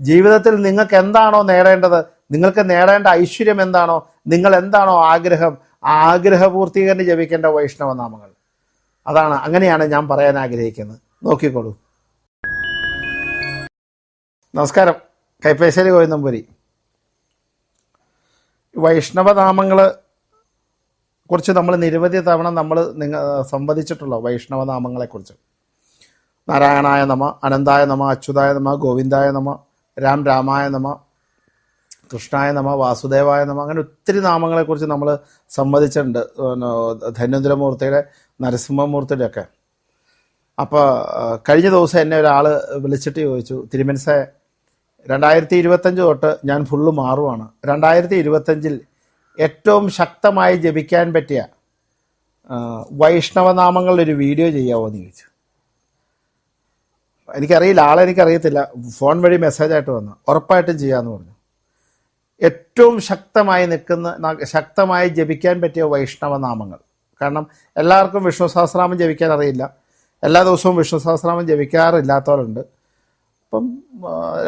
ജീവിതത്തിൽ നിങ്ങൾക്ക് എന്താണോ നേടേണ്ടത്? നിങ്ങൾക്ക് നേടേണ്ട ഐശ്വര്യം എന്താണോ? നിങ്ങൾ എന്താണോ ആഗ്രഹം? ആ ആഗ്രഹപൂർത്തീകരണം ജപിക്കേണ്ട വൈഷ്ണവ നാമങ്ങൾ അതാണ് അങ്ങനെയാണ് ഞാൻ പറയാൻ ആഗ്രഹിക്കുന്നത്. നോക്കിക്കോളൂ. നമസ്കാരം. കൈപ്പേശ്ശേരി കോയന്നമ്പൂരി വൈഷ്ണവനാമങ്ങൾ കുറിച്ച് നമ്മൾ നിരവധി തവണ നമ്മൾ നിങ്ങൾ സംവദിച്ചിട്ടുള്ള വൈഷ്ണവനാമങ്ങളെക്കുറിച്ച്. നാരായണായ നമ അനന്തായ നമ അച്യുതായ നമ ഗോവിന്ദായ നമ രാം രാമായ നമ കൃഷ്ണായ നമ വാസുദേവായ നമ അങ്ങനെ ഒത്തിരി നാമങ്ങളെക്കുറിച്ച് നമ്മൾ സംവദിച്ചിട്ടുണ്ട്. ധന്വന്തരമൂർത്തിയുടെ നരസിംഹമൂർത്തിയുടെ ഒക്കെ അപ്പോൾ കഴിഞ്ഞ ദിവസം എന്നെ ഒരാൾ വിളിച്ചിട്ട് ചോദിച്ചു തിരുമനസെ രണ്ടായിരത്തി ഇരുപത്തഞ്ച് തൊട്ട് ഞാൻ ഫുള്ള് മാറുവാണ്. രണ്ടായിരത്തി ഇരുപത്തഞ്ചിൽ ഏറ്റവും ശക്തമായി ജപിക്കാൻ പറ്റിയ വൈഷ്ണവനാമങ്ങളുടെ ഒരു വീഡിയോ ചെയ്യാമോ എന്ന് ചോദിച്ചു. എനിക്കറിയില്ല ആളെ എനിക്കറിയത്തില്ല. ഫോൺ വഴി മെസ്സേജായിട്ട് വന്നു. ഉറപ്പായിട്ടും ചെയ്യാമെന്ന് പറഞ്ഞു. ഏറ്റവും ശക്തമായി നിൽക്കുന്ന ശക്തമായി ജപിക്കാൻ പറ്റിയ വൈഷ്ണവ നാമങ്ങൾ കാരണം എല്ലാവർക്കും വിഷ്ണു സഹസ്രനാമം ജപിക്കാൻ അറിയില്ല. എല്ലാ ദിവസവും വിഷ്ണു സഹസ്രനാമം ജപിക്കാറില്ലാത്തവരുണ്ട്. അപ്പം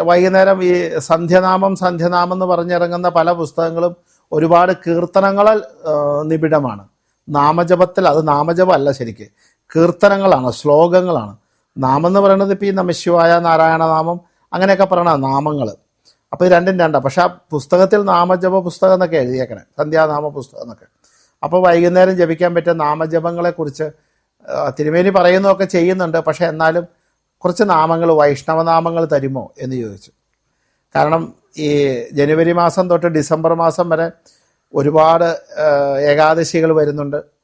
വൈകുന്നേരം ഈ സന്ധ്യനാമം സന്ധ്യനാമം എന്ന് പറഞ്ഞിറങ്ങുന്ന പല പുസ്തകങ്ങളും ഒരുപാട് കീർത്തനങ്ങളാൽ നിബിഡമാണ്. നാമജപത്തിൽ അത് നാമജപമല്ല ശരിക്ക്. കീർത്തനങ്ങളാണ് ശ്ലോകങ്ങളാണ്. നാമം എന്ന് പറയുന്നത് ഇപ്പോൾ ഈ നമശിവായ നാരായണനാമം അങ്ങനെയൊക്കെ പറയണ നാമങ്ങൾ അപ്പോൾ ഇത് രണ്ടും രണ്ടാണ് പക്ഷെ ആ പുസ്തകത്തിൽ നാമജപ പുസ്തകം എന്നൊക്കെ എഴുതിയേക്കണേ. സന്ധ്യാനാമ പുസ്തകം എന്നൊക്കെ. അപ്പോൾ വൈകുന്നേരം ജപിക്കാൻ പറ്റിയ നാമജപങ്ങളെക്കുറിച്ച് തിരുമേനി പറയുന്നതൊക്കെ ചെയ്യുന്നുണ്ട്. പക്ഷെ എന്നാലും കുറച്ച് നാമങ്ങൾ വൈഷ്ണവനാമങ്ങൾ തരുമോ എന്ന് ചോദിച്ചു. കാരണം ഈ ജനുവരി മാസം തൊട്ട് ഡിസംബർ മാസം വരെ ഒരുപാട് ഏകാദശികൾ വരുന്നുണ്ട്.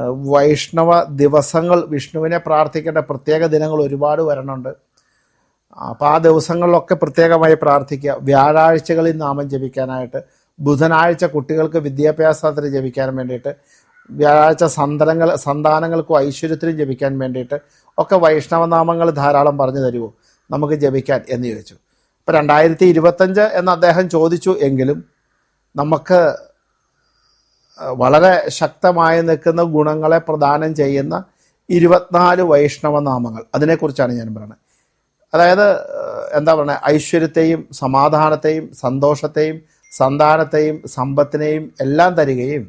വൈഷ്ണവ ദിവസങ്ങൾ വിഷ്ണുവിനെ പ്രാർത്ഥിക്കേണ്ട പ്രത്യേക ദിനങ്ങൾ ഒരുപാട് വരണുണ്ട്. അപ്പോൾ ആ ദിവസങ്ങളിലൊക്കെ പ്രത്യേകമായി പ്രാർത്ഥിക്കുക. വ്യാഴാഴ്ചകളിൽ നാമം ജപിക്കാനായിട്ട് ബുധനാഴ്ച കുട്ടികൾക്ക് വിദ്യാഭ്യാസത്തിന് ജപിക്കാൻ വേണ്ടിയിട്ട് വ്യാഴാഴ്ച സന്തനങ്ങൾ സന്താനങ്ങൾക്കും ഐശ്വര്യത്തിനും ജപിക്കാൻ വേണ്ടിയിട്ട് ഒക്കെ വൈഷ്ണവനാമങ്ങൾ ധാരാളം പറഞ്ഞു തരുമോ നമുക്ക് ജപിക്കാൻ എന്ന് ചോദിച്ചു. ഇപ്പം രണ്ടായിരത്തി ഇരുപത്തഞ്ച് എന്ന് അദ്ദേഹം ചോദിച്ചു എങ്കിലും നമുക്ക് വളരെ ശക്തമായി നിൽക്കുന്ന ഗുണങ്ങളെ പ്രദാനം ചെയ്യുന്ന ഇരുപത്തിനാല് വൈഷ്ണവ നാമങ്ങൾ. അതിനെക്കുറിച്ചാണ് ഞാൻ പറയുന്നത്. അതായത് എന്താ പറയുക ഐശ്വര്യത്തെയും സമാധാനത്തെയും സന്തോഷത്തെയും സന്താനത്തെയും സമ്പത്തിനെയും എല്ലാം തരികയും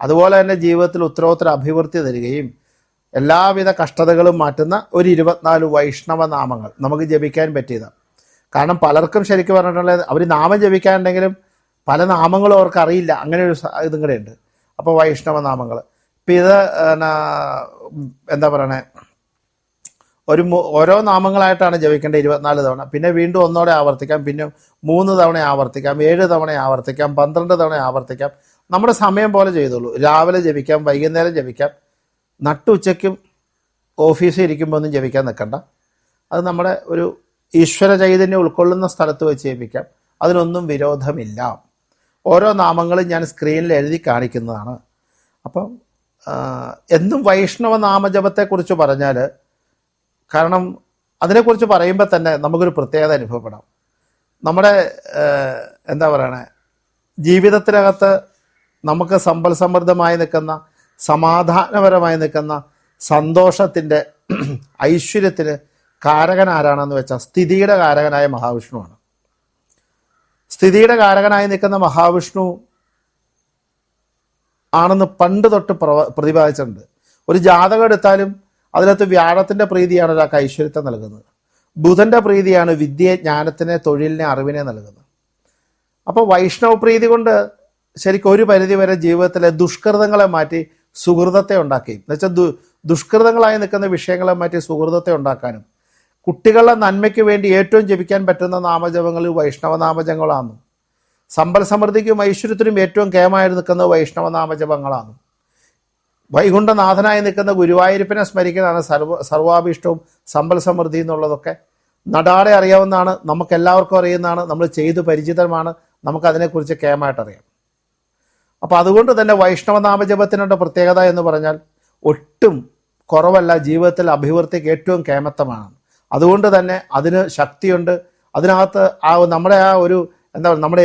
അതുപോലെ തന്നെ ജീവിതത്തിൽ ഉത്തരോത്തര അഭിവൃദ്ധി തരികയും എല്ലാവിധ കഷ്ടതകളും മാറ്റുന്ന ഒരു ഇരുപത്തിനാല് വൈഷ്ണവ നാമങ്ങൾ നമുക്ക് ജപിക്കാൻ പറ്റിയതാണ്. കാരണം പലർക്കും ശരിക്കും പറഞ്ഞിട്ടുള്ളത് അവർ നാമം ജപിക്കാനുണ്ടെങ്കിലും പല നാമങ്ങളും അവർക്ക് അറിയില്ല അങ്ങനെ ഒരു ഇതും കൂടെ ഉണ്ട്. അപ്പോൾ വൈഷ്ണവ നാമങ്ങൾ ഇപ്പം ഇത് എന്താ പറയണേ? ഒരു ഓരോ നാമങ്ങളായിട്ടാണ് ജപിക്കേണ്ടത് ഇരുപത്തിനാല് തവണ. പിന്നെ വീണ്ടും ഒന്നോടെ ആവർത്തിക്കാം. പിന്നെ മൂന്ന് തവണ ആവർത്തിക്കാം. ഏഴ് തവണ ആവർത്തിക്കാം. പന്ത്രണ്ട് തവണ ആവർത്തിക്കാം. നമ്മുടെ സമയം പോലെ ചെയ്തോളൂ. രാവിലെ ജപിക്കാം വൈകുന്നേരം ജപിക്കാം. നട്ടുച്ചയ്ക്കും ഓഫീസിൽ ഇരിക്കുമ്പോൾ ഒന്നും ജപിക്കാൻ നിൽക്കണ്ട. അത് നമ്മുടെ ഒരു ഈശ്വര ചൈതന്യം ഉൾക്കൊള്ളുന്ന സ്ഥലത്ത് വെച്ച് ജപിക്കാം. അതിനൊന്നും വിരോധമില്ല. ഓരോ നാമങ്ങളും ഞാൻ സ്ക്രീനിൽ എഴുതി കാണിക്കുന്നതാണ്. അപ്പം എന്നും വൈഷ്ണവ നാമജപത്തെക്കുറിച്ച് പറഞ്ഞാൽ കാരണം അതിനെക്കുറിച്ച് പറയുമ്പോൾ തന്നെ നമുക്കൊരു പ്രത്യേകത അനുഭവപ്പെടാം. നമ്മുടെ എന്താ പറയണേ ജീവിതത്തിനകത്ത് നമുക്ക് സമ്പൽ സമൃദ്ധമായി നിൽക്കുന്ന സമാധാനപരമായി നിൽക്കുന്ന സന്തോഷത്തിന്റെ ഐശ്വര്യത്തിന് കാരകൻ ആരാണെന്ന് വെച്ചാൽ സ്ഥിതിയുടെ കാരകനായ മഹാവിഷ്ണുവാണ് സ്ഥിതിയുടെ കാരകനായി നിൽക്കുന്ന മഹാവിഷ്ണു ആണെന്ന് പണ്ട് തൊട്ട് പ്രതിപാദിച്ചിട്ടുണ്ട്. ഒരു ജാതകം എടുത്താലും അതിനകത്ത് വ്യാഴത്തിന്റെ പ്രീതിയാണ് ഒരാൾക്ക് ഐശ്വര്യത്തെ നൽകുന്നത്. ബുധന്റെ പ്രീതിയാണ് വിദ്യയെ ജ്ഞാനത്തിനെ തൊഴിലിനെ അറിവിനെ നൽകുന്നത്. അപ്പോൾ വൈഷ്ണവ പ്രീതി കൊണ്ട് ശരിക്കും ഒരു പരിധി വരെ ജീവിതത്തിലെ ദുഷ്കൃതങ്ങളെ മാറ്റി സുഹൃതത്തെ ഉണ്ടാക്കി. എന്നുവെച്ചാൽ ദുഷ്കൃതങ്ങളായി നിൽക്കുന്ന വിഷയങ്ങളെ മാറ്റി സുഹൃതത്തെ ഉണ്ടാക്കാനും കുട്ടികളുടെ നന്മയ്ക്ക് വേണ്ടി ഏറ്റവും ജപിക്കാൻ പറ്റുന്ന നാമജപങ്ങൾ വൈഷ്ണവ നാമജപങ്ങളാണ്. സമ്പൽ സമൃദ്ധിക്കും ഐശ്വര്യത്തിനും ഏറ്റവും കേമായി നിൽക്കുന്നത് വൈഷ്ണവ നാമജപങ്ങളാണ്. വൈകുണ്ഠനാഥനായി നിൽക്കുന്ന ഗുരുവായൂരപ്പനെ സ്മരിക്കുന്നതാണ് സർവ സർവാഭീഷ്ടവും സമ്പൽ സമൃദ്ധി എന്നുള്ളതൊക്കെ. നടാടെ അറിയാവുന്നതാണ് നമുക്കെല്ലാവർക്കും അറിയുന്നതാണ് നമ്മൾ ചെയ്തു പരിചിതമാണ് നമുക്കതിനെക്കുറിച്ച് കേമായിട്ടറിയാം അപ്പോൾ അതുകൊണ്ട് തന്നെ വൈഷ്ണവ നാമജപത്തിനുള്ള പ്രത്യേകത എന്ന് പറഞ്ഞാൽ ഒട്ടും കുറവല്ല ജീവിതത്തിൽ അഭിവൃദ്ധിക്ക് ഏറ്റവും കേമത്തമാണ് അതുകൊണ്ട് തന്നെ അതിന് ശക്തിയുണ്ട്. അതിനകത്ത് ആ നമ്മുടെ ആ ഒരു എന്താ പറയുക നമ്മുടെ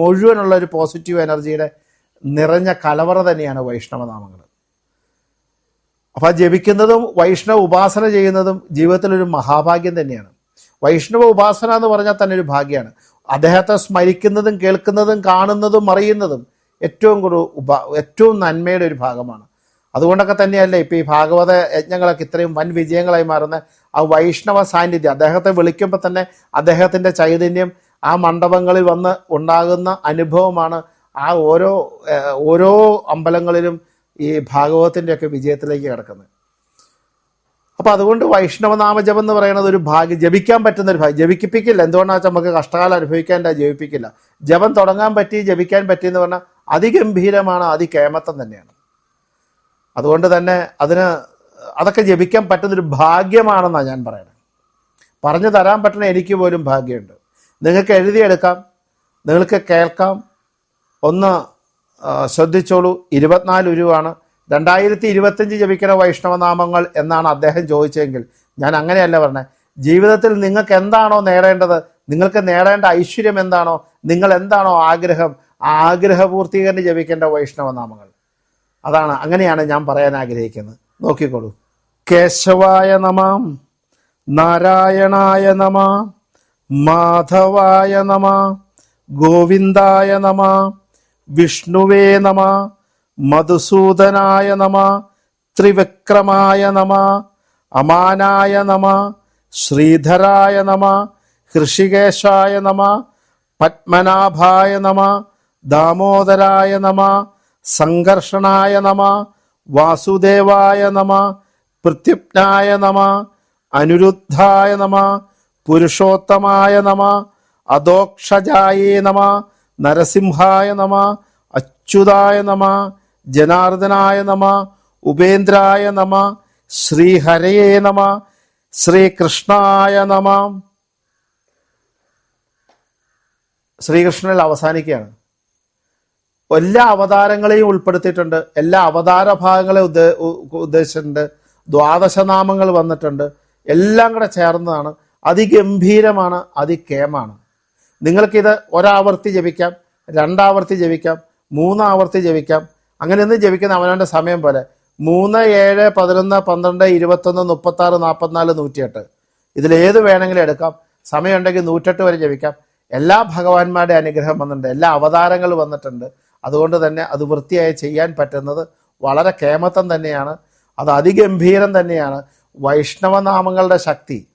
മുഴുവനുള്ള ഒരു പോസിറ്റീവ് എനർജിയുടെ നിറഞ്ഞ കലവറ തന്നെയാണ് വൈഷ്ണവനാമങ്ങൾ. അപ്പോൾ ജപിക്കുന്നതും വൈഷ്ണവ ഉപാസന ചെയ്യുന്നതും ജീവിതത്തിലൊരു മഹാഭാഗ്യം തന്നെയാണ്. വൈഷ്ണവ ഉപാസന എന്ന് പറഞ്ഞാൽ തന്നെ ഒരു ഭാഗ്യമാണ്. അദ്ദേഹത്തെ സ്മരിക്കുന്നതും കേൾക്കുന്നതും കാണുന്നതും അറിയുന്നതും ഏറ്റവും കൂടുതൽ ഉപാ ഏറ്റവും നന്മയുടെ ഒരു ഭാഗമാണ്. അതുകൊണ്ടൊക്കെ തന്നെയല്ലേ ഇപ്പോൾ ഈ ഭാഗവത യജ്ഞങ്ങളൊക്കെ ഇത്രയും വൻ വിജയങ്ങളായി മാറുന്ന ആ വൈഷ്ണവ സാന്നിധ്യം അദ്ദേഹത്തെ വിളിക്കുമ്പോൾ തന്നെ അദ്ദേഹത്തിന്റെ ചൈതന്യം ആ മണ്ഡപങ്ങളിൽ വന്ന് ഉണ്ടാകുന്ന അനുഭവമാണ് ആ ഓരോ ഓരോ അമ്പലങ്ങളിലും ഈ ഭാഗവതത്തിന്റെയൊക്കെ വിജയത്തിലേക്ക് കിടക്കുന്നത്. അപ്പൊ അതുകൊണ്ട് വൈഷ്ണവനാമ ജപം എന്ന് പറയുന്നത് ഒരു ഭാഗ്യം ജപിക്കാൻ പറ്റുന്ന ഒരു ഭാഗ്യം. ജപിക്കിപ്പിക്കില്ല എന്തുകൊണ്ടാണെന്ന് വെച്ചാൽ നമുക്ക് കഷ്ടകാലം അനുഭവിക്കാൻ ജപിപ്പിക്കില്ല. ജപം തുടങ്ങാൻ പറ്റി ജപിക്കാൻ പറ്റി എന്ന് പറഞ്ഞാൽ അതിഗംഭീരമാണ് അതികേമത്വം തന്നെയാണ്. അതുകൊണ്ട് തന്നെ അതിന് അതൊക്കെ ജപിക്കാൻ പറ്റുന്നൊരു ഭാഗ്യമാണെന്നാണ് ഞാൻ പറയുന്നത്. പറഞ്ഞു തരാൻ പറ്റുന്ന എനിക്ക് പോലും ഭാഗ്യമുണ്ട്. നിങ്ങൾക്ക് എഴുതിയെടുക്കാം നിങ്ങൾക്ക് കേൾക്കാം. ഒന്ന് ശ്രദ്ധിച്ചോളൂ. ഇരുപത്തിനാല് ഉരുവാണ്. രണ്ടായിരത്തി ഇരുപത്തഞ്ച് ജപിക്കണ വൈഷ്ണവനാമങ്ങൾ എന്നാണ് അദ്ദേഹം ചോദിച്ചതെങ്കിൽ ഞാൻ അങ്ങനെയല്ല പറഞ്ഞത് ജീവിതത്തിൽ നിങ്ങൾക്ക് എന്താണോ നേടേണ്ടത് നിങ്ങൾക്ക് നേടേണ്ട ഐശ്വര്യം എന്താണോ നിങ്ങൾ എന്താണോ ആഗ്രഹം ആഗ്രഹപൂർത്തീകരണം ജപിക്കേണ്ട വൈഷ്ണവനാമങ്ങൾ. അതാണ് അങ്ങനെയാണ് ഞാൻ പറയാൻ ആഗ്രഹിക്കുന്നത്. നോക്കിക്കോളൂ. കേശവായ നമാം നാരായണായ നമ മാധവായ നമ ഗോവിന്ദായ നമ വിഷ്ണുവേ നമ മധുസൂദനായ നമ ത്രിവിക്രമായ നമ അമാനായ നമ ശ്രീധരായ നമ ഹൃഷികേശായ നമ പത്മനാഭായ നമ ദാമോദരായ നമ സംഘർഷണായ നമ വാസുദേവായ നമ പ്രത്യുപ്നായ നമ അനുരുദ്ധായ നമ പുരുഷോത്തമായ നമ അദോക്ഷജായേ നമ നരസിംഹായ നമ അച്യുതായ നമ ജനാർദ്ദനായ നമ ഉപേന്ദ്രായ നമ ശ്രീഹരയേ നമ ശ്രീകൃഷ്ണായ നമ. ശ്രീകൃഷ്ണനിൽ അവസാനിക്കുകയാണ്. എല്ലാ അവതാരങ്ങളെയും ഉൾപ്പെടുത്തിയിട്ടുണ്ട്. എല്ലാ അവതാര ഭാഗങ്ങളെ ഉദ്ദേ ഉദ്ദേശിച്ചിട്ടുണ്ട്. ദ്വാദശനാമങ്ങൾ വന്നിട്ടുണ്ട്. എല്ലാം കൂടെ ചേർന്നതാണ്. അതിഗംഭീരമാണ് അതികേമാണ് നിങ്ങൾക്കിത് ഒരാവർത്തി ജപിക്കാം രണ്ടാവർത്തി ജപിക്കാം മൂന്നാവർത്തി ജപിക്കാം. അങ്ങനെയൊന്നും ജപിക്കുന്ന അവനവന്റെ സമയം പോലെ. മൂന്ന് ഏഴ് പതിനൊന്ന് പന്ത്രണ്ട് ഇരുപത്തൊന്ന് മുപ്പത്താറ് നാൽപ്പത്തിനാല് നൂറ്റിയെട്ട്. ഇതിലേത് വേണമെങ്കിലും എടുക്കാം. സമയമുണ്ടെങ്കിൽ നൂറ്റെട്ട് വരെ ജപിക്കാം. എല്ലാ ഭഗവാന്മാരുടെ അനുഗ്രഹം വന്നിട്ടുണ്ട്. എല്ലാ അവതാരങ്ങളും വന്നിട്ടുണ്ട്. അതുകൊണ്ട് തന്നെ അത് വൃത്തിയായി ചെയ്യാൻ പറ്റുന്നത് വളരെ കേമത്വം തന്നെയാണ്. അത് അതിഗംഭീരം തന്നെയാണ്. വൈഷ്ണവനാമങ്ങളുടെ ശക്തി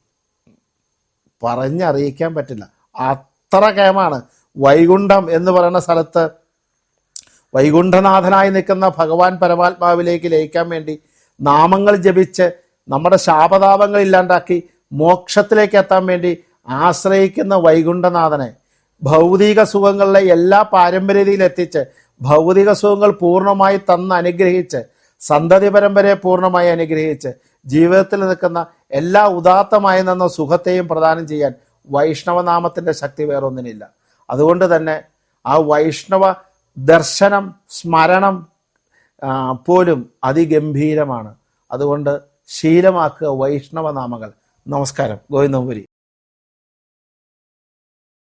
പറഞ്ഞറിയിക്കാൻ പറ്റില്ല. അത്ര കേമാണ്. വൈകുണ്ഠം എന്ന് പറയുന്ന സ്ഥലത്ത് വൈകുണ്ഠനാഥനായി നിൽക്കുന്ന ഭഗവാൻ പരമാത്മാവിലേക്ക് ലയിക്കാൻ വേണ്ടി നാമങ്ങൾ ജപിച്ച് നമ്മുടെ ശാപതാപങ്ങൾ ഇല്ലാണ്ടാക്കി മോക്ഷത്തിലേക്ക് എത്താൻ വേണ്ടി ആശ്രയിക്കുന്ന വൈകുണ്ഠനാഥനെ ഭൗതിക സുഖങ്ങളിലെ എല്ലാ പാരമ്പര്യതയിൽ എത്തിച്ച് ഭൗതിക സുഖങ്ങൾ പൂർണമായി തന്ന് അനുഗ്രഹിച്ച് സന്തതി പരമ്പരയെ പൂർണമായി അനുഗ്രഹിച്ച് ജീവിതത്തിൽ നിൽക്കുന്ന എല്ലാ ഉദാത്തമായി നിന്ന സുഖത്തെയും പ്രദാനം ചെയ്യാൻ വൈഷ്ണവനാമത്തിന്റെ ശക്തി വേറൊന്നിനില്ല. അതുകൊണ്ട് തന്നെ ആ വൈഷ്ണവ ദർശനം സ്മരണം പോലും അതിഗംഭീരമാണ്. അതുകൊണ്ട് ശീലമാക്കുക വൈഷ്ണവനാമങ്ങൾ നമസ്കാരം. ഗോവിന്ദപുരി.